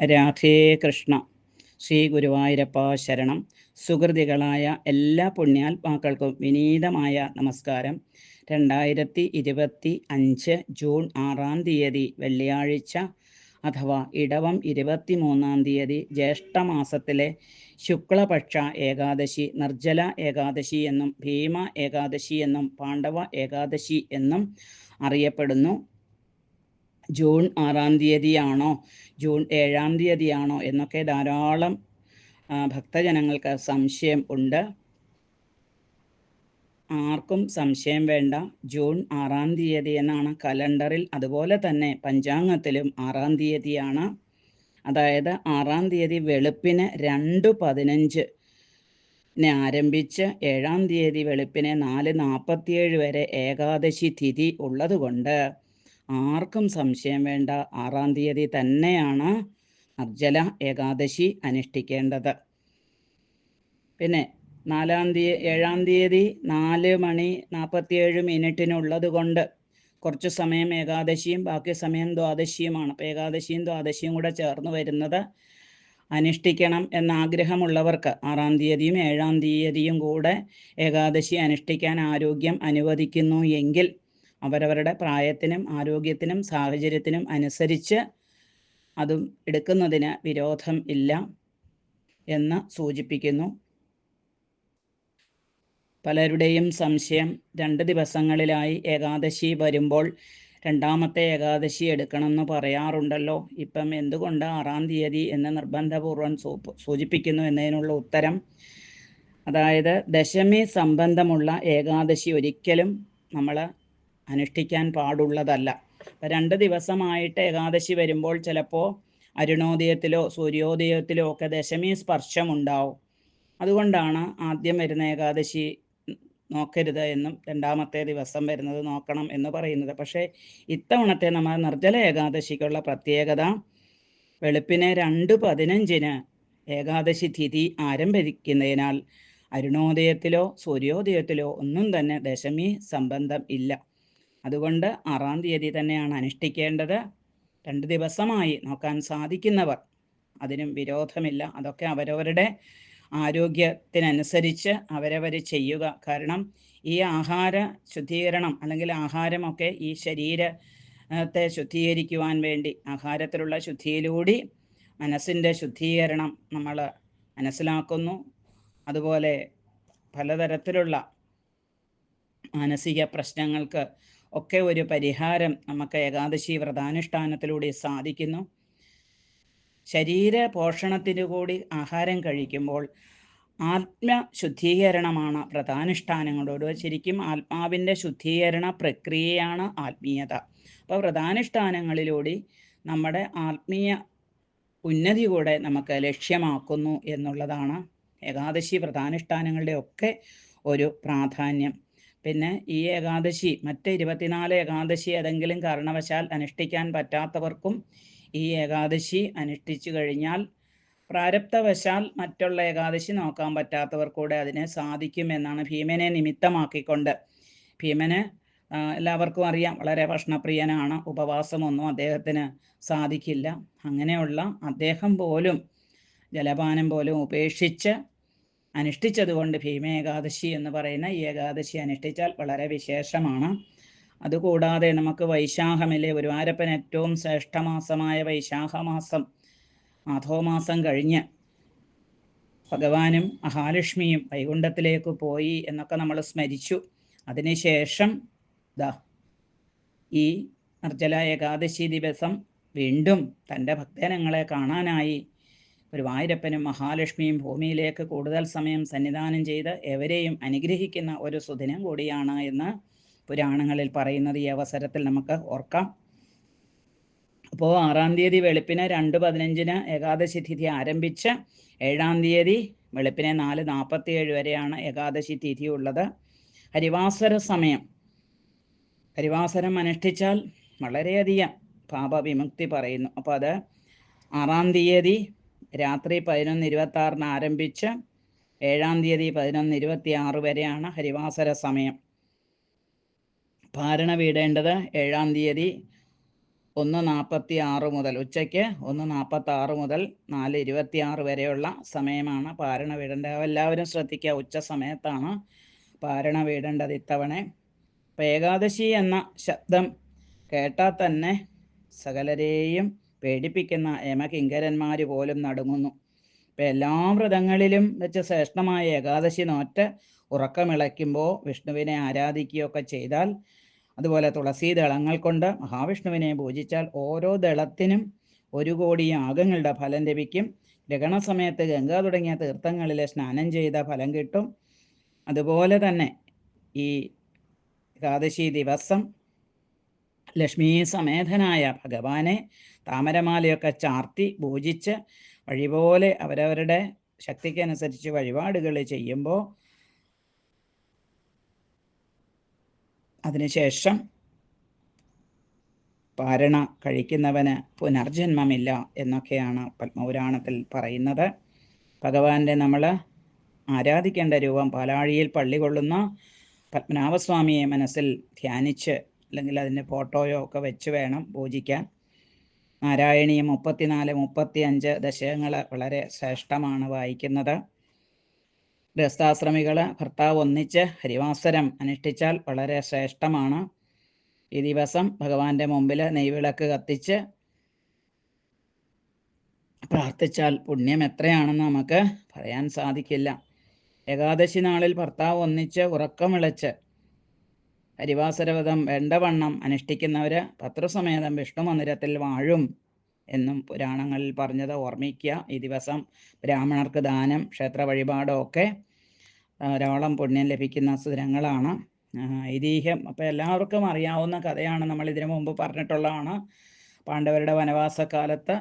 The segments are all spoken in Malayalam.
രാധേ കൃഷ്ണ. ശ്രീ ഗുരുവായൂരപ്പ ശരണം. സുഹൃതികളായ എല്ലാ പുണ്യാത്മാക്കൾക്കും വിനീതമായ നമസ്കാരം. രണ്ടായിരത്തി ഇരുപത്തി അഞ്ച് ജൂൺ ആറാം തീയതി വെള്ളിയാഴ്ച അഥവാ ഇടവം ഇരുപത്തി മൂന്നാം തീയതി ജ്യേഷ്ഠമാസത്തിലെ ശുക്ലപക്ഷ ഏകാദശി നിർജല ഏകാദശി എന്നും ഭീമ ഏകാദശി എന്നും പാണ്ഡവ ഏകാദശി എന്നും അറിയപ്പെടുന്നു. ജൂൺ ആറാം തീയതിയാണോ? ജൂൺ ഏഴാം തീയതിയാണോ? എന്നൊക്കെ ധാരാളം ഭക്തജനങ്ങൾക്ക് സംശയം ഉണ്ട്. ആർക്കും സംശയം വേണ്ട. ജൂൺ ആറാം തീയതി എന്നാണ് കലണ്ടറിൽ. അതുപോലെ തന്നെ പഞ്ചാംഗത്തിലും ആറാം തീയതിയാണ്. അതായത് ആറാം തീയതി വെളുപ്പിന് രണ്ട് പതിനഞ്ച് ആരംഭിച്ച് ഏഴാം തീയതി വെളുപ്പിന് നാല് നാൽപ്പത്തിയേഴ് വരെ ഏകാദശി തിഥി ഉള്ളതുകൊണ്ട് ആർക്കും സംശയം വേണ്ട. ആറാം തീയതി തന്നെയാണ് അർജല ഏകാദശി അനുഷ്ഠിക്കേണ്ടത്. പിന്നെ നാലാം തീയതി ഏഴാം തീയതി നാല് മണി നാൽപ്പത്തിയേഴ് മിനിറ്റിനുള്ളത് കൊണ്ട് കുറച്ച് സമയം ഏകാദശിയും ബാക്കി സമയം ദ്വാദശിയുമാണ്. അപ്പോൾ ഏകാദശിയും ദ്വാദശിയും കൂടെ ചേർന്ന് വരുന്നത് അനുഷ്ഠിക്കണം എന്ന ആഗ്രഹമുള്ളവർക്ക് ആറാം തീയതിയും ഏഴാം തീയതിയും കൂടെ ഏകാദശി അനുഷ്ഠിക്കാൻ ആരോഗ്യം അനുവദിക്കുന്നു എങ്കിൽ അവരവരുടെ പ്രായത്തിനും ആരോഗ്യത്തിനും സാഹചര്യത്തിനും അനുസരിച്ച് അതും എടുക്കുന്നതിന് വിരോധം ഇല്ല എന്ന് സൂചിപ്പിക്കുന്നു. പലരുടെയും സംശയം രണ്ട് ദിവസങ്ങളിലായി ഏകാദശി വരുമ്പോൾ രണ്ടാമത്തെ ഏകാദശി എടുക്കണമെന്ന് പറയാറുണ്ടല്ലോ. ഇപ്പം എന്തുകൊണ്ട് ആറാം തീയതി എന്ന് നിർബന്ധപൂർവം സൂ- സൂചിപ്പിക്കുന്നു എന്നതിനുള്ള ഉത്തരം അതായത് ദശമി സംബന്ധമുള്ള ഏകാദശി ഒരിക്കലും നമ്മൾ അനുഷ്ഠിക്കാൻ പാടുള്ളതല്ല. രണ്ട് ദിവസമായിട്ട് ഏകാദശി വരുമ്പോൾ ചിലപ്പോൾ അരുണോദയത്തിലോ സൂര്യോദയത്തിലോ ഒക്കെ ദശമി സ്പർശമുണ്ടാവും. അതുകൊണ്ടാണ് ആദ്യം വരുന്ന ഏകാദശി നോക്കരുത് എന്നും രണ്ടാമത്തെ ദിവസം വരുന്നത് നോക്കണം എന്ന് പറയുന്നത്. പക്ഷേ ഇത്തവണത്തെ നമ്മൾ നിർജല ഏകാദശിക്കുള്ള പ്രത്യേകത വെളുപ്പിനെ രണ്ട് പതിനഞ്ചിന് ഏകാദശി തിഥി ആരംഭിക്കുന്നതിനാൽ അരുണോദയത്തിലോ സൂര്യോദയത്തിലോ ഒന്നും തന്നെ ദശമി സംബന്ധം ഇല്ല. അതുകൊണ്ട് ആറാം തീയതി തന്നെയാണ് അനുഷ്ഠിക്കേണ്ടത്. രണ്ട് ദിവസമായി നോക്കാൻ സാധിക്കുന്നവർ. അതിനും വിരോധമില്ല. അതൊക്കെ അവരവരുടെ ആരോഗ്യത്തിനനുസരിച്ച് അവരവർ ചെയ്യുക. കാരണം ഈ ആഹാര ശുദ്ധീകരണം അല്ലെങ്കിൽ ആഹാരമൊക്കെ ഈ ശരീരത്തെ ശുദ്ധീകരിക്കുവാൻ വേണ്ടി ആഹാരത്തിലുള്ള ശുദ്ധിയിലൂടെ മനസ്സിന്റെ ശുദ്ധീകരണം നമ്മൾ മനസ്സിലാക്കുന്നു. അതുപോലെ പലതരത്തിലുള്ള മാനസിക പ്രശ്നങ്ങൾക്ക് ഒക്കെ ഒരു പരിഹാരം നമുക്ക് ഏകാദശി വ്രതാനുഷ്ഠാനത്തിലൂടെ സാധിക്കുന്നു. ശരീര പോഷണത്തിന് കൂടി ആഹാരം കഴിക്കുമ്പോൾ ആത്മ ശുദ്ധീകരണമാണ് വ്രതാനുഷ്ഠാനങ്ങളോട് ശരിക്കും ആത്മാവിന്റെ ശുദ്ധീകരണ പ്രക്രിയയാണ് ആത്മീയത. അപ്പോൾ വ്രതാനുഷ്ഠാനങ്ങളിലൂടെ നമ്മുടെ ആത്മീയ ഉന്നതി കൂടെ നമുക്ക് ലക്ഷ്യമാക്കുന്നു എന്നുള്ളതാണ് ഏകാദശി വ്രതാനുഷ്ഠാനങ്ങളുടെ ഒക്കെ ഒരു പ്രാധാന്യം. പിന്നെ ഈ ഏകാദശി മറ്റ് ഇരുപത്തിനാല് ഏകാദശി ഏതെങ്കിലും കാരണവശാൽ അനുഷ്ഠിക്കാൻ പറ്റാത്തവർക്കും ഈ ഏകാദശി അനുഷ്ഠിച്ചു കഴിഞ്ഞാൽ പ്രാരബ്ധവശാൽ മറ്റുള്ള ഏകാദശി നോക്കാൻ പറ്റാത്തവർക്കൂടെ അതിനെ സാധിക്കുമെന്നാണ് ഭീമനെ നിമിത്തമാക്കിക്കൊണ്ട്. ഭീമന് എല്ലാവർക്കും അറിയാം വളരെ ഭക്ഷണപ്രിയനാണ് ഉപവാസമൊന്നും അദ്ദേഹത്തിന് സാധിക്കില്ല. അങ്ങനെയുള്ള അദ്ദേഹം പോലും ജലപാനം പോലും ഉപേക്ഷിച്ച് അനുഷ്ഠിച്ചതുകൊണ്ട് ഭീമേകാദശി എന്ന് പറയുന്ന ഈ ഏകാദശി അനുഷ്ഠിച്ചാൽ വളരെ വിശേഷമാണ്. അതുകൂടാതെ നമുക്ക് വൈശാഖമിലെ ഗുരുവായൂരപ്പൻ ഏറ്റവും ശ്രേഷ്ഠമാസമായ വൈശാഖമാസം മാധവമാസം കഴിഞ്ഞ് ഭഗവാനും മഹാലക്ഷ്മിയും വൈകുണ്ഠത്തിലേക്ക് പോയി എന്നൊക്കെ നമ്മൾ സ്മരിച്ചു. അതിനുശേഷം ദാ ഈ അർജല ഏകാദശി ദിവസം വീണ്ടും തന്റെ ഭക്തജനങ്ങളെ കാണാനായി ഗുരുവായൂരപ്പനും മഹാലക്ഷ്മിയും ഭൂമിയിലേക്ക് കൂടുതൽ സമയം സന്നിധാനം ചെയ്ത് എവരെയും അനുഗ്രഹിക്കുന്ന ഒരു സുദിനം കൂടിയാണ് എന്ന് പുരാണങ്ങളിൽ പറയുന്നത് ഈ അവസരത്തിൽ നമുക്ക് ഓർക്കാം. അപ്പോൾ ആറാം തീയതി വെളുപ്പിന് രണ്ട് പതിനഞ്ചിന് ഏകാദശി തിഥി ആരംഭിച്ച് ഏഴാം തീയതി വെളുപ്പിനെ നാല് നാൽപ്പത്തി ഏഴ് വരെയാണ് ഏകാദശി തിഥി ഉള്ളത് ഹരിവാസര സമയം. ഹരിവാസരം അനുഷ്ഠിച്ചാൽ വളരെയധികം പാപവിമുക്തി പറയുന്നു. അപ്പോൾ അത് ആറാം തീയതി രാത്രി പതിനൊന്ന് ഇരുപത്തി ആറിന് ആരംഭിച്ച് ഏഴാം തീയതി പതിനൊന്ന് ഇരുപത്തി ആറ് വരെയാണ് ഹരിവാസര സമയം. ഭാരണ വീടേണ്ടത് ഏഴാം തീയതി ഒന്ന് നാൽപ്പത്തി ആറ് മുതൽ ഉച്ചയ്ക്ക് ഒന്ന് നാൽപ്പത്തി ആറ് മുതൽ നാല് ഇരുപത്തി ആറ് വരെയുള്ള സമയമാണ് പാരണ വീടേണ്ടത്. എല്ലാവരും ശ്രദ്ധിക്കുക ഉച്ച സമയത്താണ് പാരണ വീടേണ്ടത് ഇത്തവണ. ഏകാദശി എന്ന ശബ്ദം കേട്ടാൽ തന്നെ സകലരെയും പേടിപ്പിക്കുന്ന യമകിങ്കരന്മാർ പോലും നടുങ്ങുന്നു. ഇപ്പം എല്ലാ വ്രതങ്ങളിലും വെച്ച് ശ്രേഷ്ഠമായ ഏകാദശി നോറ്റ് ഉറക്കമിളയ്ക്കുമ്പോൾ വിഷ്ണുവിനെ ആരാധിക്കുകയൊക്കെ ചെയ്താൽ അതുപോലെ തുളസി ദളങ്ങൾ കൊണ്ട് മഹാവിഷ്ണുവിനെ പൂജിച്ചാൽ ഓരോ ദളത്തിനും ഒരു കോടി യാഗങ്ങളുടെ ഫലം ലഭിക്കും. ഗ്രഹണ സമയത്ത് ഗംഗ തുടങ്ങിയ തീർത്ഥങ്ങളിൽ സ്നാനം ചെയ്ത ഫലം കിട്ടും. അതുപോലെ തന്നെ ഈ ഏകാദശി ദിവസം ലക്ഷ്മി സമേതനായ ഭഗവാനെ താമരമാലയൊക്കെ ചാർത്തി പൂജിച്ച് വഴിപോലെ അവരവരുടെ ശക്തിക്കനുസരിച്ച് വഴിപാടുകൾ ചെയ്യുമ്പോൾ അതിനുശേഷം പാരണ കഴിക്കുന്നവന് പുനർജന്മമില്ല എന്നൊക്കെയാണ് പത്മപുരാണത്തിൽ പറയുന്നത്. ഭഗവാന്റെ നമ്മൾ ആരാധിക്കേണ്ട രൂപം പാലാഴിയിൽ പള്ളി കൊള്ളുന്ന പത്മനാഭസ്വാമിയെ മനസ്സിൽ ധ്യാനിച്ച് അല്ലെങ്കിൽ അതിന്റെ ഫോട്ടോയോ ഒക്കെ വെച്ച് വേണം പൂജിക്കാൻ. നാരായണീയം മുപ്പത്തിനാല് മുപ്പത്തി അഞ്ച് ദശകങ്ങൾ വളരെ ശ്രേഷ്ഠമാണ് വായിക്കുന്നത്. ഗൃഹസ്ഥാശ്രമികൾ ഭർത്താവ് ഒന്നിച്ച് ഹരിവാസരം അനുഷ്ഠിച്ചാൽ വളരെ ശ്രേഷ്ഠമാണ്. ഈ ദിവസം ഭഗവാന്റെ മുമ്പിൽ നെയ്വിളക്ക് കത്തിച്ച് പ്രാർത്ഥിച്ചാൽ പുണ്യം എത്രയാണെന്ന് നമുക്ക് പറയാൻ സാധിക്കില്ല. ഏകാദശി നാളിൽ ഭർത്താവ് ഒന്നിച്ച് ഉറക്കമിളച്ച് ഹരിവാസരവതം വേണ്ടവണ്ണം അനുഷ്ഠിക്കുന്നവർ പത്രസമേതം വിഷ്ണു മന്ദിരത്തിൽ വാഴും എന്നും പുരാണങ്ങളിൽ പറഞ്ഞത് ഓർമ്മിക്കുക. ഈ ദിവസം ബ്രാഹ്മണർക്ക് ദാനം ക്ഷേത്ര വഴിപാടോ ഒക്കെ ധാരാളം പുണ്യം ലഭിക്കുന്ന സ്ഥിരങ്ങളാണ് ഐതിഹ്യം അപ്പോൾ എല്ലാവർക്കും അറിയാവുന്ന കഥയാണ് നമ്മൾ ഇതിനു മുമ്പ് പറഞ്ഞിട്ടുള്ളതാണ്. പാണ്ഡവരുടെ വനവാസകാലത്ത്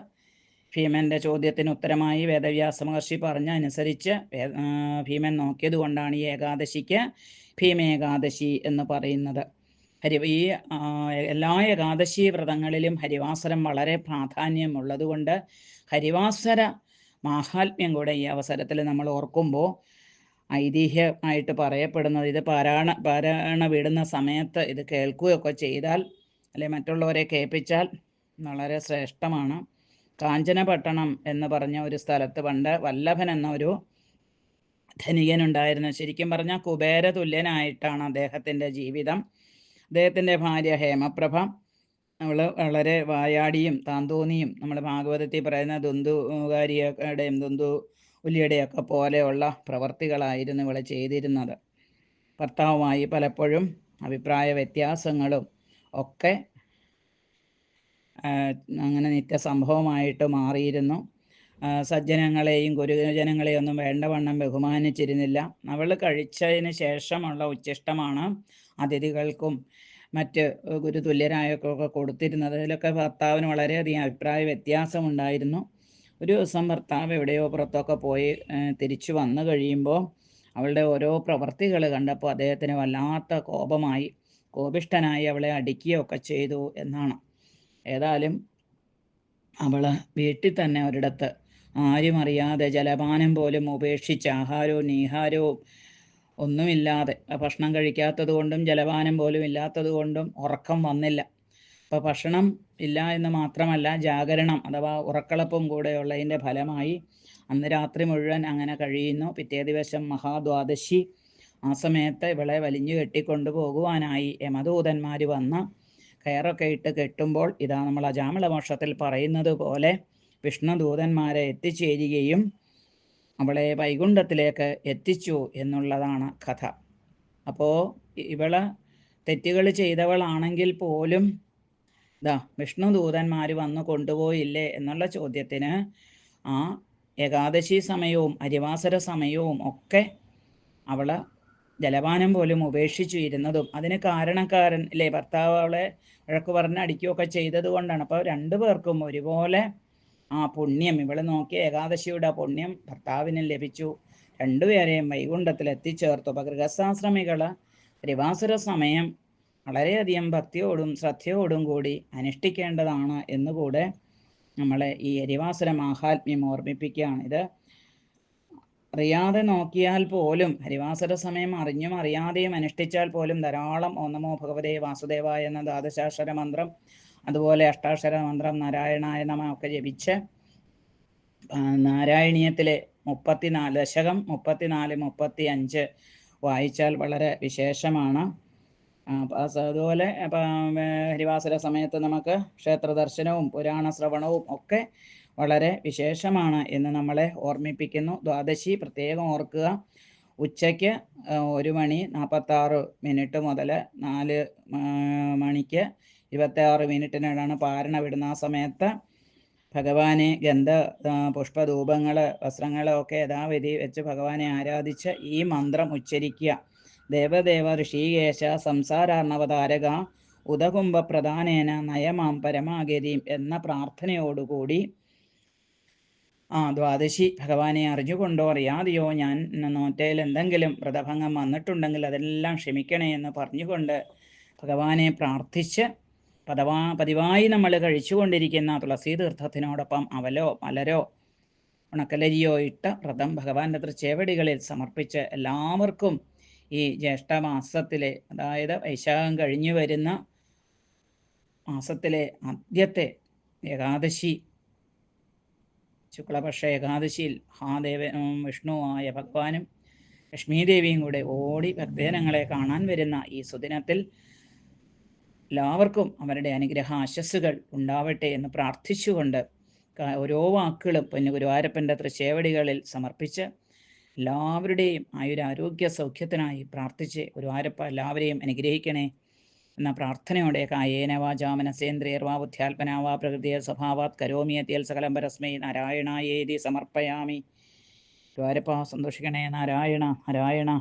ഭീമന്റെ ചോദ്യത്തിന് ഉത്തരമായി വേദവ്യാസ മഹർഷി പറഞ്ഞ അനുസരിച്ച് ഭീമൻ നോക്കിയത് കൊണ്ടാണ് ഈ ഏകാദശിക്ക് ഭീമേകാദശി എന്ന് പറയുന്നത്. ഹരി ഈ എല്ലാ ഏകാദശി വ്രതങ്ങളിലും ഹരിവാസരം വളരെ പ്രാധാന്യമുള്ളതുകൊണ്ട് ഹരിവാസര മാഹാത്മ്യം കൂടെ ഈ അവസരത്തിൽ നമ്മൾ ഓർക്കുമ്പോൾ ഐതിഹ്യമായിട്ട് പറയപ്പെടുന്നത് ഇത് പാരായണ പാരായണ വിടുന്ന സമയത്ത് ഇത് കേൾക്കുകയൊക്കെ ചെയ്താൽ അല്ലെ മറ്റുള്ളവരെ കേൾപ്പിച്ചാൽ വളരെ ശ്രേഷ്ഠമാണ്. കാഞ്ചനപട്ടണം എന്ന് പറഞ്ഞ ഒരു സ്ഥലത്ത് പണ്ട് വല്ലഭൻ എന്ന ഒരു ധനികനുണ്ടായിരുന്നു. ശരിക്കും പറഞ്ഞാൽ കുബേര തുല്യനായിട്ടാണ് അദ്ദേഹത്തിന്റെ ജീവിതം. അദ്ദേഹത്തിന്റെ ഭാര്യ ഹേമപ്രഭ. അവൾ വളരെ വായാടിയും താന്തോന്നിയും നമ്മൾ ഭാഗവതത്തിൽ പറയുന്ന ദുന്തുകാരിയുടെയും ദുന്തു ഉല്ലിയുടെയൊക്കെ പോലെയുള്ള പ്രവർത്തികളായിരുന്നു ഇവളെ ചെയ്തിരുന്നത്. ഭർത്താവുമായി പലപ്പോഴും അഭിപ്രായ വ്യത്യാസങ്ങളും ഒക്കെ അങ്ങനെ നിത്യസംഭവമായിട്ട് മാറിയിരുന്നു. സജ്ജനങ്ങളെയും ഗുരുജനങ്ങളെയും ഒന്നും വേണ്ടവണ്ണം ബഹുമാനിച്ചിരുന്നില്ല. അവൾ കഴിച്ചതിന് ശേഷമുള്ള ഉച്ചിഷ്ടമാണ് അതിഥികൾക്കും മറ്റ് ഗുരുതുല്യരായൊക്കെ കൊടുത്തിരുന്നത്. അതിലൊക്കെ ഭർത്താവിന് വളരെയധികം അഭിപ്രായ വ്യത്യാസമുണ്ടായിരുന്നു. ഒരു ദിവസം ഭർത്താവ് എവിടെയോ പുറത്തൊക്കെ പോയി തിരിച്ചു വന്നു കഴിയുമ്പോൾ അവളുടെ ഓരോ പ്രവൃത്തികൾ കണ്ടപ്പോൾ അദ്ദേഹത്തിന് വല്ലാത്ത കോപമായി. കോപിഷ്ടനായി അവളെ അടിക്കുകയൊക്കെ ചെയ്തു എന്നാണ്. ഏതായാലും അവൾ വീട്ടിൽ തന്നെ ഒരിടത്ത് ആരും അറിയാതെ ജലപാനം പോലും ഉപേക്ഷിച്ച് ആഹാരവും നീഹാരവും ഒന്നുമില്ലാതെ ഭക്ഷണം കഴിക്കാത്തത് കൊണ്ടും ജലപാനം പോലും ഇല്ലാത്തത് കൊണ്ടും ഉറക്കം വന്നില്ല. അപ്പോൾ ഭക്ഷണം ഇല്ല എന്ന് മാത്രമല്ല ജാഗരണം അഥവാ ഉറക്കളപ്പും കൂടെയുള്ളതിന്റെ ഫലമായി അന്ന് രാത്രി മുഴുവൻ അങ്ങനെ കഴിയുന്നു. പിറ്റേ ദിവസം മഹാദ്വാദശി ആ സമയത്ത് ഇവളെ വലിഞ്ഞു കെട്ടിക്കൊണ്ടു പോകുവാനായി യമദൂതന്മാർ വന്ന് കയറൊക്കെ ഇട്ട് കെട്ടുമ്പോൾ ഇതാ നമ്മൾ അജാമിള മോക്ഷത്തിൽ പറയുന്നത് പോലെ വിഷ്ണുദൂതന്മാരെ എത്തിച്ചേരുകയും അവളെ വൈകുണ്ഠത്തിലേക്ക് എത്തിച്ചു എന്നുള്ളതാണ് കഥ. അപ്പോൾ ഇവൾ തെറ്റുകൾ ചെയ്തവളാണെങ്കിൽ പോലും ഇതാ വിഷ്ണുദൂതന്മാർ വന്ന് കൊണ്ടുപോയില്ലേ എന്നുള്ള ചോദ്യത്തിന് ആ ഏകാദശി സമയവും അരിവാസര സമയവും ഒക്കെ അവൾ ജലപാനം പോലും ഉപേക്ഷിച്ചു ഇരുന്നതും അതിന് കാരണക്കാരൻ അല്ലേ ഭർത്താവ് അവളെ വഴക്ക് പറഞ്ഞ് അടിക്കുകയൊക്കെ ചെയ്തത് കൊണ്ടാണ്. അപ്പോൾ രണ്ടു പേർക്കും ഒരുപോലെ ആ പുണ്യം ഇവളെ നോക്കിയ ഏകാദശിയുടെ പുണ്യം ഭർത്താവിന് ലഭിച്ചു. രണ്ടുപേരെയും വൈകുണ്ഠത്തിൽ എത്തിച്ചേർത്തു അപ്പോൾ ഗൃഹസ്ഥാശ്രമികൾ ത്രിവാസുര സമയം വളരെയധികം ഭക്തിയോടും ശ്രദ്ധയോടും കൂടി അനുഷ്ഠിക്കേണ്ടതാണ് എന്നുകൂടെ നമ്മളെ ഈ എരിവാസുര മാഹാത്മ്യം ഓർമ്മിപ്പിക്കുകയാണ്. ഇത് അറിയാതെ നോക്കിയാൽ പോലും ഹരിവാസര സമയം അറിഞ്ഞും അറിയാതെയും അനുഷ്ഠിച്ചാൽ പോലും ധാരാളം ഓന്നമോ നമോ ഭഗവതേ വാസുദേവ എന്ന ദ്വാദശാക്ഷര മന്ത്രം അതുപോലെ അഷ്ടാക്ഷര മന്ത്രം നാരായണായ നമ ഒക്കെ ജപിച്ച് നാരായണീയത്തിലെ മുപ്പത്തിനാല് ദശകം മുപ്പത്തിനാല് മുപ്പത്തി അഞ്ച് വായിച്ചാൽ വളരെ വിശേഷമാണ്. അതുപോലെ ഹരിവാസര സമയത്ത് നമുക്ക് ക്ഷേത്ര ദർശനവും പുരാണ ശ്രവണവും ഒക്കെ വളരെ വിശേഷമാണ് എന്ന് നമ്മളെ ഓർമ്മിപ്പിക്കുന്നു. ദ്വാദശി പ്രത്യേകം ഓർക്കുക. ഉച്ചയ്ക്ക് ഒരു മണി നാൽപ്പത്താറ് മിനിറ്റ് മുതൽ നാല് മണിക്ക് ഇരുപത്തി മിനിറ്റിനാണ് പാരണ വിടുന്ന ആ സമയത്ത്. ഭഗവാനെ ഗന്ധ പുഷ്പധൂപങ്ങൾ വസ്ത്രങ്ങളൊക്കെ യഥാവിധി വെച്ച് ഭഗവാനെ ആരാധിച്ച് ഈ മന്ത്രം ഉച്ചരിക്കുക. ദേവദേവ ഋഷികേശ സംസാരാർണവതാരക ഉദകുംഭ പ്രധാനേന നയമാം പരമാഗതിയും എന്ന പ്രാർത്ഥനയോടുകൂടി ആ ദ്വാദശി ഭഗവാനെ അറിഞ്ഞുകൊണ്ടോ അറിയാതെയോ ഞാൻ നോറ്റയിൽ എന്തെങ്കിലും വ്രതഭംഗം വന്നിട്ടുണ്ടെങ്കിൽ അതെല്ലാം ക്ഷമിക്കണേ എന്ന് പറഞ്ഞുകൊണ്ട് ഭഗവാനെ പ്രാർത്ഥിച്ച് പതവാ പതിവായി നമ്മൾ കഴിച്ചുകൊണ്ടിരിക്കുന്ന തുളസി തീർത്ഥത്തിനോടൊപ്പം അവലോ മലരോ ഉണക്കലരിയോ ഇട്ട വ്രതം ഭഗവാന്റെ തൃച്ചേവടികളിൽ സമർപ്പിച്ച് എല്ലാവർക്കും ഈ ജ്യേഷ്ഠമാസത്തിലെ അതായത് വൈശാഖം കഴിഞ്ഞു വരുന്ന മാസത്തിലെ ആദ്യത്തെ ഏകാദശി ശുക്ലപക്ഷ ഏകാദശിയിൽ മഹാദേവ വിഷ്ണുവായ ഭഗവാനും ലക്ഷ്മീദേവിയും കൂടെ ഓടി ഭക്തജനങ്ങളെ കാണാൻ വരുന്ന ഈ സുദിനത്തിൽ എല്ലാവർക്കും അവരുടെ അനുഗ്രഹ ആശസ്സുകൾ ഉണ്ടാവട്ടെ എന്ന് പ്രാർത്ഥിച്ചുകൊണ്ട് ഓരോ വാക്കുകളും പൊന്നു ഗുരുവായൂരപ്പന്റെ തൃശേവടികളിൽ സമർപ്പിച്ച് എല്ലാവരുടെയും ആയുരാരോഗ്യ സൗഖ്യത്തിനായി പ്രാർത്ഥിച്ച് ഗുരുവായൂരപ്പ എല്ലാവരെയും അനുഗ്രഹിക്കണേ. എന്ന പ്രാർത്ഥനയോടെ കായേന വാചാ മനസേന്ദ്രിയർവാ ബുദ്ധ്യാത്മനാവാ പ്രകൃതിയ സ്വഭാവാത് കരോമിയത്തിയൽ സകലം പരസ്മൈ നാരായണായേതി സമർപ്പയാമി. ദ്വാരപ്പാ സന്തോഷിക്കണേ നാരായണ നാരായണ.